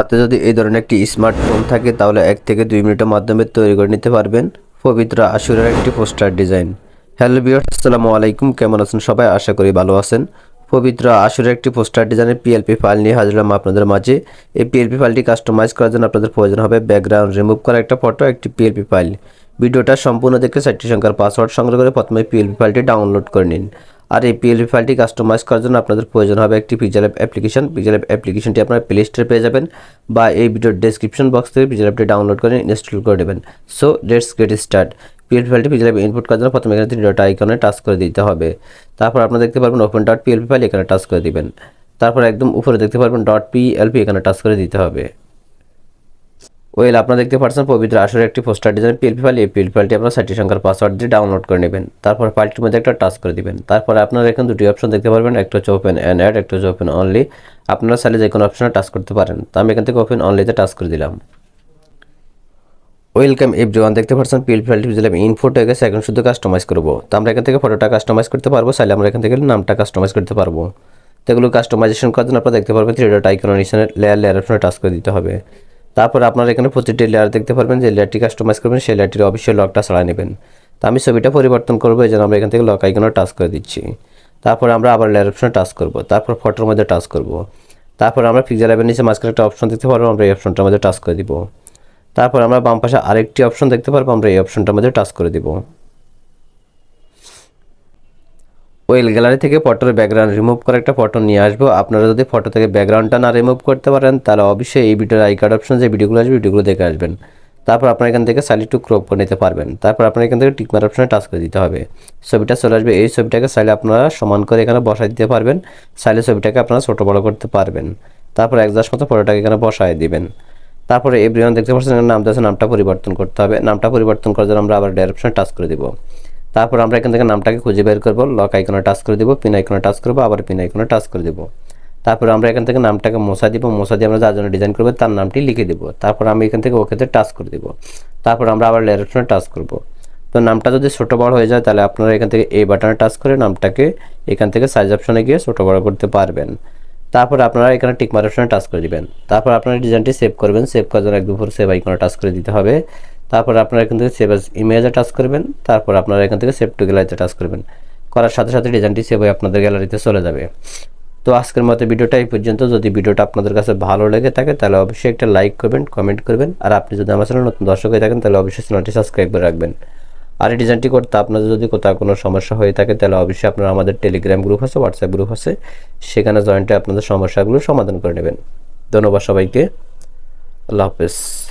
হাতে যদি এই ধরনের একটি স্মার্টফোন থাকে, তাহলে এক থেকে দুই মিনিটের মাধ্যমে তৈরি করে নিতে পারবেন পবিত্র আশুরের একটি পোস্টার ডিজাইন হ্যালো বিয়ার্স আসসালামু আলাইকুম। কেমন আছেন সবাই? আশা করি ভালো আছেন। পবিত্র আশুরের একটি পোস্টার ডিজাইনের পিএলপি ফাইল নিয়ে হাজির হলাম আপনাদের মাঝে। এই পিএলপি ফাইলটি কাস্টমাইজ করার জন্য আপনাদের প্রয়োজন হবে ব্যাকগ্রাউন্ড রিমুভ করা একটা ফটো একটি পিএলপি ফাইল ভিডিওটা সম্পূর্ণ দেখে চারটি সংখ্যার পাসওয়ার্ড সংগ্রহ করে প্রথমে পিএলপি ফাইলটি ডাউনলোড করে নিন। আর এই পিএলপি ফাইলটি কাস্টমাইজ করার জন্য আপনাদের প্রয়োজন হবে একটি পিজার অ্যাপ অ্যাপ্লিকেশন পিজার অ্যাপ অ্যাপ্লিকেশনটি আপনার প্লে স্টোরে পেয়ে যাবেন বা এই ভিডিওর ডেসক্রিপশন বক্স থেকে পিজার অ্যাপটি ডাউনলোড করে ইনস্টল করে দেবেন so let's get start PLP ফাইলটি অ্যাপ ইনপুট করার জন্য প্রথমে এখানে তিন ডট আইকনে টাচ করে দিতে হবে। তারপর আপনারা দেখতে পারবেন ওপেন ডট পিএলপি ফাইল এখানে টাচ করে দিবেন। তারপর একদম উপরে দেখতে পারবেন ডট পিএলপি এখানে টাচ করে দিতে হবে। ওয়েল আপনারা দেখতে পাচ্ছেন পবিত্র আসলে একটি পোস্টার ডিজাইন পিএলপি ফাইল এই পিএলপি ফাইলটি আপনারা ষাটটি সংখ্যার পাসওয়ার্ড দিয়ে ডাউনলোড করে নেবেন। তারপর ফাইলটির মধ্যে একটা টাচ করে দিবেন। তারপরে আপনারা এখানে দুটি অপশন দেখতে পারবেন, একটা হচ্ছে ওপেন অ্যান্ড অ্যাড একটা হচ্ছে ওপেন অনলি আপনারা চাইলে যে কোনো অপশনে টাচ করতে পারেন। তো আমি এখান থেকে ওপেন অনলিতে টাচ করে দিলাম। ওয়েলকাম এভরিওয়ান দেখতে পাচ্ছেন পিএলপি ফাইলটি দিলাম হয়ে গেছে, এখন শুধু কাস্টমাইজ করব। তো আমরা এখান থেকে ফটোটা কাস্টমাইজ করতে পারব, চাইলে আমরা এখান থেকে নামটা কাস্টমাইজ করতে পারব। তো এগুলো কাস্টমাইজেশন করার জন্য আপনারা দেখতে পারবেন থ্রি ডট আইকন নিচে লেয়ার লেয়ার অপশনে টাচ করে দিতে হবে। তারপর আপনারা এখানে প্রতিটি লেয়ার দেখতে পারবেন যে লেয়ারটি কাস্টমাইজ করবেন, সেই লেয়ারটির অবশ্যই লকটা সরাই নেবেন। তো আমি ছবিটা পরিবর্তন করব, এই জন্য আমরা এখান থেকে লক আইকনে টাচ করে দিচ্ছি। তারপর আমরা আবার লেয়ার অপশনে টাচ করব, তারপর ফটোর মধ্যে টাচ করব। তারপর আমরা পিকচার অ্যাপের নিচে মাঝখানে একটা অপশন দেখতে পারব, আমরা এই অপশনটার মধ্যে টাচ করে দিব। তারপর আমরা বাম পাশে আরেকটি অপশন দেখতে পারব, আমরা এই অপশনটার মধ্যে টাচ করে দিব। ওয়েল গ্যালারি থেকে ফটোর ব্যাকগ্রাউন্ড রিমুভ করে একটা ফটো নিয়ে আসব। আপনারা যদি ফটো থেকে ব্যাকগ্রাউন্ডটা না রিমুভ করতে পারেন, তাহলে অবশ্যই এই ভিডিওর আই কার্ড অপশন যে ভিডিওগুলো আসবে ভিডিওগুলো দেখে আসবেন। তারপর আপনার এখান থেকে সাইলে একটু ক্রপ করে নিতে পারবেন। তারপর আপনার এখান থেকে টিকমার অপশনে টাচ করে দিতে হবে। ছবিটা চলে আসবে। এই ছবিটাকে সাইলে আপনারা সমান করে এখানে বসাই দিতে পারবেন। সাইলে ছবিটাকে আপনারা ছোটো বড়ো করতে পারবেন। তারপর একজাস্ট মতো ফটোটাকে এখানে বসায় দিবেন। তারপরে এভরিওয়ান দেখতে পাচ্ছেন নামটা আছে, নামটা পরিবর্তন করতে হবে। নামটা পরিবর্তন করার জন্য আমরা আবার ডাইরেক্ট অপশনে টাচ করে দিব। তারপর আমরা এখান থেকে নামটাকে খুঁজে বের করব লক আইকনে টাচ করে দিব পিন আইকনে টাচ করব, আবার পিন আইকনে টাচ করে দিব। তারপর আমরা এখান থেকে নামটাকে মশা দিব মশা দিয়ে আমরা যার জন্য ডিজাইন করব তার নামটি লিখে দিব। তারপর আমি এখান থেকে ওকেতে টাচ করে দিব। তারপর আমরা আবার লেয়ার অপশনে টাচ করব। তো নামটা যদি ছোটো বড় হয়ে যায়, তাহলে আপনারা এখান থেকে এই বাটনে টাচ করে নামটাকে এখান থেকে সাইজ অপশনে গিয়ে ছোটো বড় করতে পারবেন। তারপর আপনারা এখানে টিকমার অপশনে টাচ করে দিবেন। তারপর আপনারা ডিজাইনটি সেভ করবেন। সেভ করার জন্য একদম উপর সেভ আইকনে টাচ করে দিতে হবে। তারপর আপনারা এখান থেকে সেভ ইমেজে টাচ করবেন, তারপর আপনারা এখান থেকে সেভ টু গ্যালারিতে টাচ করবেন। করার সাথে সাথে ডিজাইনটি সেভ হয়ে আপনাদের গ্যালারিতে চলে যাবে। তো আজকের মতো ভিডিওটা এই পর্যন্ত। যদি ভিডিওটা আপনাদের কাছে ভালো লেগে থাকে, তাহলে অবশ্যই একটা লাইক করবেন কমেন্ট করবেন। আর আপনি যদি আমার চ্যানেল নতুন দর্শক হয়ে থাকেন, তাহলে অবশ্যই চ্যানেলটি সাবস্ক্রাইব করে রাখবেন। আর এই ডিজাইনটি করতে আপনাদের যদি কোথাও কোনো সমস্যা হয়ে থাকে, তাহলে অবশ্যই আপনারা আমাদের টেলিগ্রাম গ্রুপ আছে হোয়াটসঅ্যাপ গ্রুপ আছে। সেখানে জয়েন্টে আপনাদের সমস্যাগুলো সমাধান করে নেবেন। ধন্যবাদ সবাইকে। আল্লাহ হাফেজ।